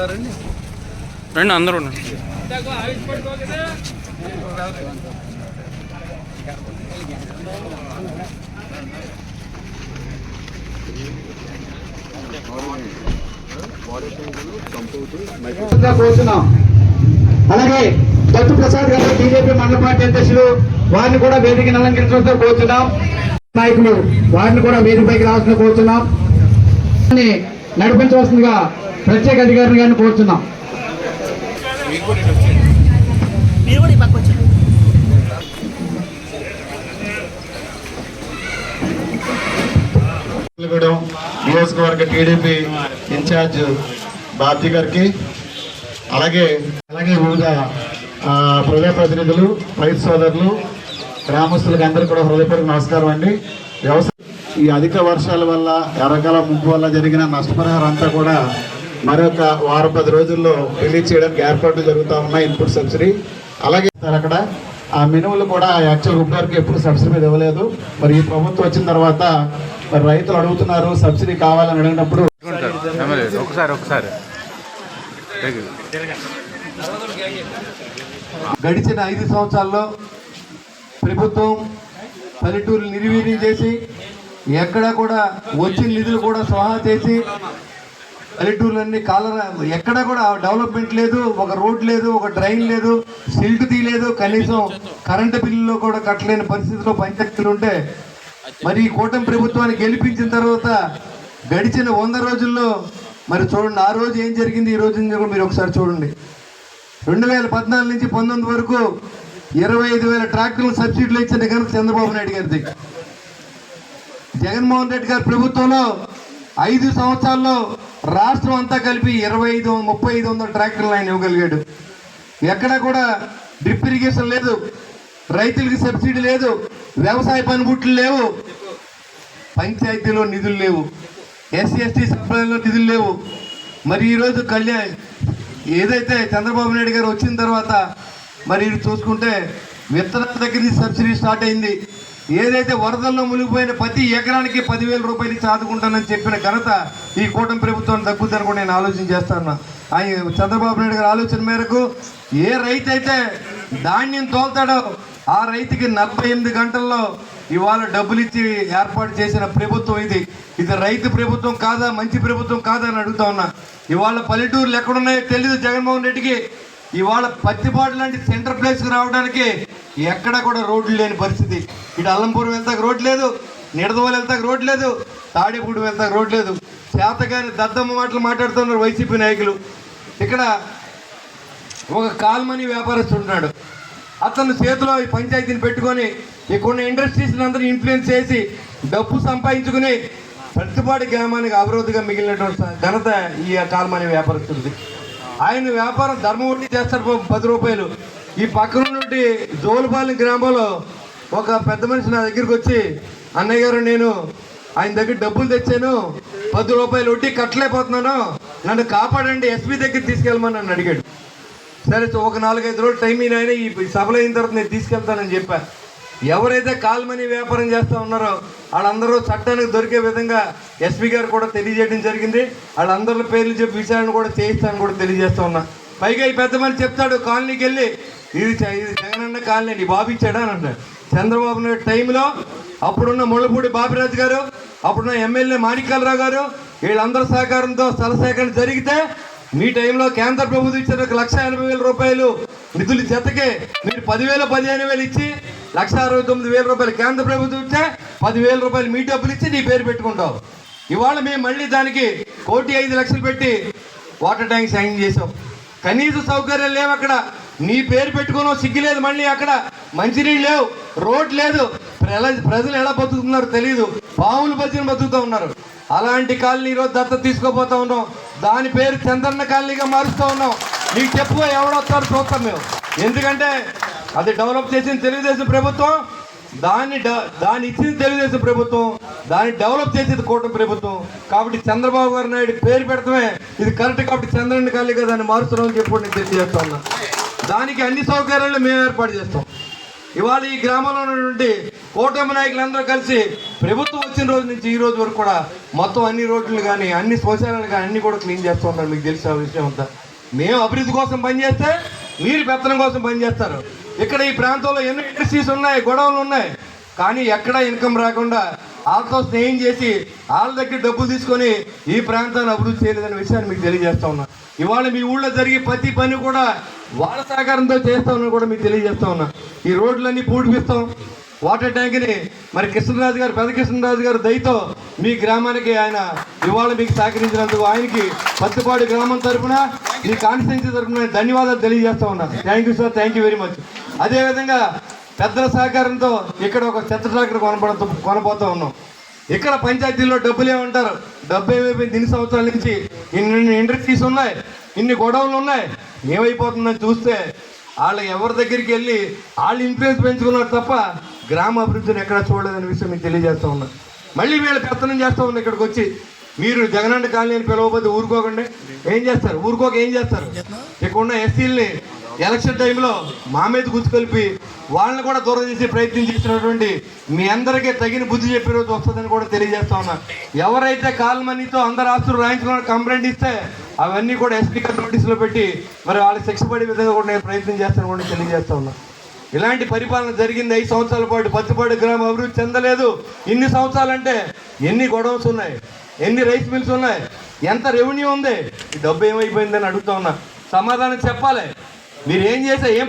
రండి రండి అందరూ అలాగే దత్తు ప్రసాద్ గారు బీజేపీ మండల పార్టీ అధ్యక్షులు వారిని కూడా వేదిక అలంకరించడంతో కోరుతున్నాం నాయకులు వారిని కూడా వేదికపైకి రావాల్సిన కోరుతున్నాం నడిపించవలసిందిగా ప్రత్యేక అధికారిని గారిని కోరుతున్నాం నియోజకవర్గ టీడీపీ ఇన్ఛార్జ్ బాబ్జీ గారికి అలాగే అలాగే వివిధ ప్రజాప్రతినిధులు రైతు సోదరులు గ్రామస్తులకు అందరికీ కూడా హృదయపూర్వక నమస్కారం అండి. వ్యవసాయ ఈ అధిక వర్షాల వల్ల ఎర్రకాల ముంపు వల్ల జరిగిన నష్టపరిహారం అంతా కూడా మరొక వారం పది రోజుల్లో రిలీజ్ చేయడానికి ఏర్పాట్లు జరుగుతూ ఉన్నాయి ఇన్పుట్ సబ్సిడీ. అలాగే సార్ అక్కడ ఆ మినుములు కూడా యాక్చువల్ ఇప్పటివరకు ఎప్పుడు సబ్సిడీ మీద ఇవ్వలేదు. మరి ఈ ప్రభుత్వం వచ్చిన తర్వాత మరి రైతులు అడుగుతున్నారు సబ్సిడీ కావాలని అడిగినప్పుడు ఒకసారి ఒకసారి. గడిచిన ఐదు సంవత్సరాల్లో ప్రభుత్వం పల్లెటూరు నిర్వీర్యం చేసి ఎక్కడ కూడా వచ్చిన నిధులు కూడా సహా చేసి పల్లెటూర్లన్నీ కాలర ఎక్కడ కూడా డెవలప్మెంట్ లేదు ఒక రోడ్ లేదు ఒక డ్రైన్ లేదు సిల్ట్ తీయలేదు కనీసం కరెంటు బిల్లులో కూడా కట్టలేని పరిస్థితిలో పంచాయతీలు ఉంటే మరి ఈ కూటమి ప్రభుత్వాన్ని గెలిపించిన తర్వాత గడిచిన వంద రోజుల్లో మరి చూడండి ఆ రోజు ఏం జరిగింది ఈ రోజు మీరు ఒకసారి చూడండి. రెండు వేల పద్నాలుగు నుంచి పంతొమ్మిది వరకు ఇరవై ఐదు వేల ట్రాక్టర్లు సబ్సిడీలు ఇచ్చిన ఘనత చంద్రబాబు నాయుడు గారిది జగన్మోహన్ రెడ్డి గారి ప్రభుత్వంలో ఐదు సంవత్సరాల్లో రాష్ట్రం అంతా కలిపి ఇరవై ఐదు ముప్పై ఐదు వందల ట్రాక్టర్లు ఆయన ఇవ్వగలిగాడు. ఎక్కడ కూడా డ్రిప్ ఇరిగేషన్ లేదు రైతులకి సబ్సిడీ లేదు వ్యవసాయ పనిముట్లు లేవు పంచాయతీలో నిధులు లేవు ఎస్సీ ఎస్టీ సప్లైలో నిధులు లేవు. మరి ఈరోజు కళ్యాణ్ ఏదైతే చంద్రబాబు నాయుడు గారు వచ్చిన తర్వాత మరి చూసుకుంటే విత్తనాల దగ్గర నుంచి సబ్సిడీ స్టార్ట్ అయింది. ఏదైతే వరదల్లో మునిగిపోయిన ప్రతి ఎకరానికి పదివేల రూపాయలు ఇచ్చి ఆదుకుంటానని చెప్పిన ఘనత ఈ కూటమి ప్రభుత్వం తగ్గుద్దని కూడా నేను ఆలోచన చేస్తాను ఆయన చంద్రబాబు నాయుడు గారి ఆలోచన మేరకు ఏ రైతు అయితే ధాన్యం తోలుతాడో ఆ రైతుకి నలభై ఎనిమిది గంటల్లో ఇవాళ డబ్బులు ఇచ్చి ఏర్పాటు చేసిన ప్రభుత్వం ఇది. ఇది రైతు ప్రభుత్వం కాదా మంచి ప్రభుత్వం కాదా అని అడుగుతా ఉన్నా. ఇవాళ పల్లెటూర్లు ఎక్కడున్నాయో తెలియదు జగన్మోహన్ రెడ్డికి. ఇవాళ పత్తిపాటు లాంటి సెంటర్ ప్లేస్కి రావడానికి ఎక్కడ కూడా రోడ్లు లేని పరిస్థితి. ఇటు అల్లంపూర్ వెళ్తాక రోడ్ లేదు నిడదవోలు వెళ్తాక రోడ్ లేదు తాడేపూడి వెళ్తాక రోడ్ లేదు. చేతగాని దద్దమ్మ మాటలు మాట్లాడుతున్నారు వైసీపీ నాయకులు. ఇక్కడ ఒక కాల్మని వ్యాపారస్తుడు ఉన్నాడు. అతను చేతిలో ఈ పంచాయతీని పెట్టుకొని కొన్ని ఇండస్ట్రీస్ అందరూ ఇన్ఫ్లుయెన్స్ చేసి డబ్బు సంపాదించుకుని ప్రతిపాటి గ్రామానికి అభివృద్ధిగా మిగిలినటువంటి ఘనత ఈ కాల్మని వ్యాపారస్తుంది ఆయన వ్యాపారం ధర్మం వడ్డీ చేస్తారు పది రూపాయలు. ఈ పక్కన నుండి జోలుపాలెం గ్రామంలో ఒక పెద్ద మనిషి నా దగ్గరికి వచ్చి అన్నయ్య గారు నేను ఆయన దగ్గర డబ్బులు తెచ్చాను పది రూపాయలు వడ్డీ కట్టలేకపోతున్నాను. నన్ను కాపాడండి ఎస్పీ దగ్గర తీసుకెళ్ళమని నన్ను అడిగాడు. సరే ఒక నాలుగైదు రోజులు టైం అయినా ఈ సభలు అయిన తర్వాత నేను తీసుకెళ్తానని చెప్పాను ఎవరైతే కాల్మనీ వ్యాపారం చేస్తూ ఉన్నారో వాళ్ళందరూ చట్టానికి దొరికే విధంగా ఎస్పీ గారు కూడా తెలియజేయడం జరిగింది. వాళ్ళందరి పేర్లు చెప్పి విచారణ కూడా చేయిస్తానని కూడా తెలియజేస్తా ఉన్నా. పైగా ఈ పెద్ద మనిషి చెప్తాడు కాలనీకి వెళ్ళి ఇది చ- ఇది జగనన్న కాలనీ అండి బాబు ఇచ్చాడా? అని అంటాడు. చంద్రబాబు నాయుడు టైంలో అప్పుడున్న ముళ్ళపూడి బాపిరాజు గారు అప్పుడున్న ఎమ్మెల్యే మాణిక్యాలరావు గారు వీళ్ళందరి సహకారంతో స్థల సేకరణ జరిగితే మీ టైంలో కేంద్ర ప్రభుత్వం ఇచ్చిన ఒక లక్ష ఎనభై వేల రూపాయలు నిధులు జతకే మీరు పదివేలు పదిహేను వేలు ఇచ్చి లక్ష అరవై తొమ్మిది వేల రూపాయలు కేంద్ర ప్రభుత్వం ఇచ్చే పదివేల రూపాయలు మీ డబ్బులు ఇచ్చి నీ పేరు పెట్టుకుంటావు. ఇవాళ మేము మళ్ళీ దానికి కోటి ఐదు లక్షలు పెట్టి వాటర్ ట్యాంక్ శాంక్షన్ చేసాం కనీస సౌకర్యాలు లేవు అక్కడ. నీ పేరు పెట్టుకోనో సిగ్గు లేదు మళ్ళీ అక్కడ. మంచినీళ్ళు లేవు రోడ్ లేదు. ప్రజలు ఎలా బతుకుతున్నారో తెలియదు పాములు బతిని బతుకుతూ ఉన్నారు. అలాంటి కాలనీ ఈరోజు దత్త తీసుకోపోతా ఉన్నాం. దాని పేరు చంద్రన్న కాలనీగా మారుస్తూ ఉన్నాం. నీకు చెప్పు ఎవడొస్తారో చూస్తాం మేము. ఎందుకంటే అది డెవలప్ చేసిన తెలుగుదేశం ప్రభుత్వం దాన్ని డ- దాన్ని ఇచ్చింది తెలుగుదేశం ప్రభుత్వం దాన్ని డెవలప్ చేసేది కూటమి ప్రభుత్వం. కాబట్టి చంద్రబాబు గారు నాయుడు పేరు పెడతామే. ఇది కరెక్ట్ కాబట్టి చంద్రన్న ఖాళీగా దాన్ని మారుస్తున్నామని చెప్పి నేను తెలియజేస్తా ఉన్నా. దానికి అన్ని సౌకర్యాలు మేము ఏర్పాటు చేస్తాం. ఇవాళ ఈ గ్రామంలో ఉన్నటువంటి కూటమి నాయకులందరూ కలిసి ప్రభుత్వం వచ్చిన రోజు నుంచి ఈ రోజు వరకు కూడా మొత్తం అన్ని రోడ్లు కానీ అన్ని శ్మశానాలు కానీ అన్ని కూడా క్లీన్ చేస్తూ ఉన్నారు మీకు తెలిసిన విషయం అంతా. మేము అభివృద్ధి కోసం పనిచేస్తే మీరు పెత్తనం కోసం పనిచేస్తారు ఇక్కడ ఈ ప్రాంతంలో ఎన్నో ఇండస్ట్రీస్ ఉన్నాయి గొడవలు ఉన్నాయి. కానీ ఎక్కడా ఇన్కమ్ రాకుండా వాళ్ళతో స్నేహం చేసి వాళ్ళ దగ్గర డబ్బులు తీసుకొని ఈ ప్రాంతాన్ని అభివృద్ధి చేయలేదనే విషయాన్ని మీకు తెలియజేస్తా ఉన్నా. ఇవాళ మీ ఊళ్ళో జరిగే ప్రతి పని కూడా వాళ్ళ సహకారంతో చేస్తామని కూడా మీకు తెలియజేస్తా ఉన్నా. ఈ రోడ్లన్నీ పూడిపిస్తాం. వాటర్ ట్యాంక్ని మరి కృష్ణరాజు గారు పెద్ద కృష్ణరాజు గారు దయతో మీ గ్రామానికి ఆయన ఇవాళ మీకు సహకరించినందుకు ఆయనకి పత్తిపాడు గ్రామం తరఫున మీ కాన్స్టిట్యున్సీ తరఫున ధన్యవాదాలు తెలియజేస్తా ఉన్నాను thank you sir thank you very much అదేవిధంగా పెద్దల సహకారంతో ఇక్కడ ఒక చెత్త ట్రాక్టర్ కొనబడుతూ కొనబోతూ ఉన్నాం. ఇక్కడ పంచాయతీల్లో డబ్బులు ఏమంటారు? డబ్బు ఏమైపోయింది? ఇన్ని సంవత్సరాల నుంచి ఇన్ని ఇండస్ట్రీస్ ఉన్నాయి ఇన్ని గొడవలు ఉన్నాయి. ఏమైపోతుందని చూస్తే వాళ్ళ ఎవరి దగ్గరికి వెళ్ళి వాళ్ళు ఇన్ఫ్లుయెన్స్ పెంచుకున్నారు తప్ప గ్రామ అభివృద్ధిని ఎక్కడా చూడలేదనే విషయం మీకు తెలియజేస్తా ఉన్నా. మళ్ళీ వీళ్ళు పెత్తనం చేస్తూ ఉన్నా ఇక్కడికి వచ్చి. మీరు జగనన్న కాలనీ అని పిలవబోతే ఊరుకోకండి. ఏం చేస్తారు? ఊరుకోక ఏం చేస్తారు? ఇక్కడ ఉన్న ఎలక్షన్ టైంలో మా మీద గుర్తుకొలిపి వాళ్ళని కూడా దూరం చేసే ప్రయత్నం చేసినటువంటి మీ అందరికీ తగిన బుద్ధి చెప్పే రోజు వస్తుందని కూడా తెలియజేస్తా ఉన్నా. ఎవరైతే కాల్ మనీతో అందరు ఆస్తులు రాయించుకున్న కంప్లైంట్ ఇస్తే అవన్నీ కూడా ఎస్పీ నోటీసులో పెట్టి మరి వాళ్ళకి శిక్ష పడే విధంగా కూడా నేను ప్రయత్నం చేస్తాను కూడా తెలియజేస్తా ఉన్నా. ఇలాంటి పరిపాలన జరిగింది ఐదు సంవత్సరాల పాటు పత్తిపాడు గ్రామం అభివృద్ధి చెందలేదు. ఇన్ని సంవత్సరాలంటే ఎన్ని గొడవస్ ఉన్నాయి? ఎన్ని రైస్ మిల్స్ ఉన్నాయి? ఎంత రెవెన్యూ ఉంది? ఈ డబ్బు ఏమైపోయిందని అడుగుతా ఉన్నా. సమాధానం చెప్పాలి. మీరు ఏం చేసే ఏం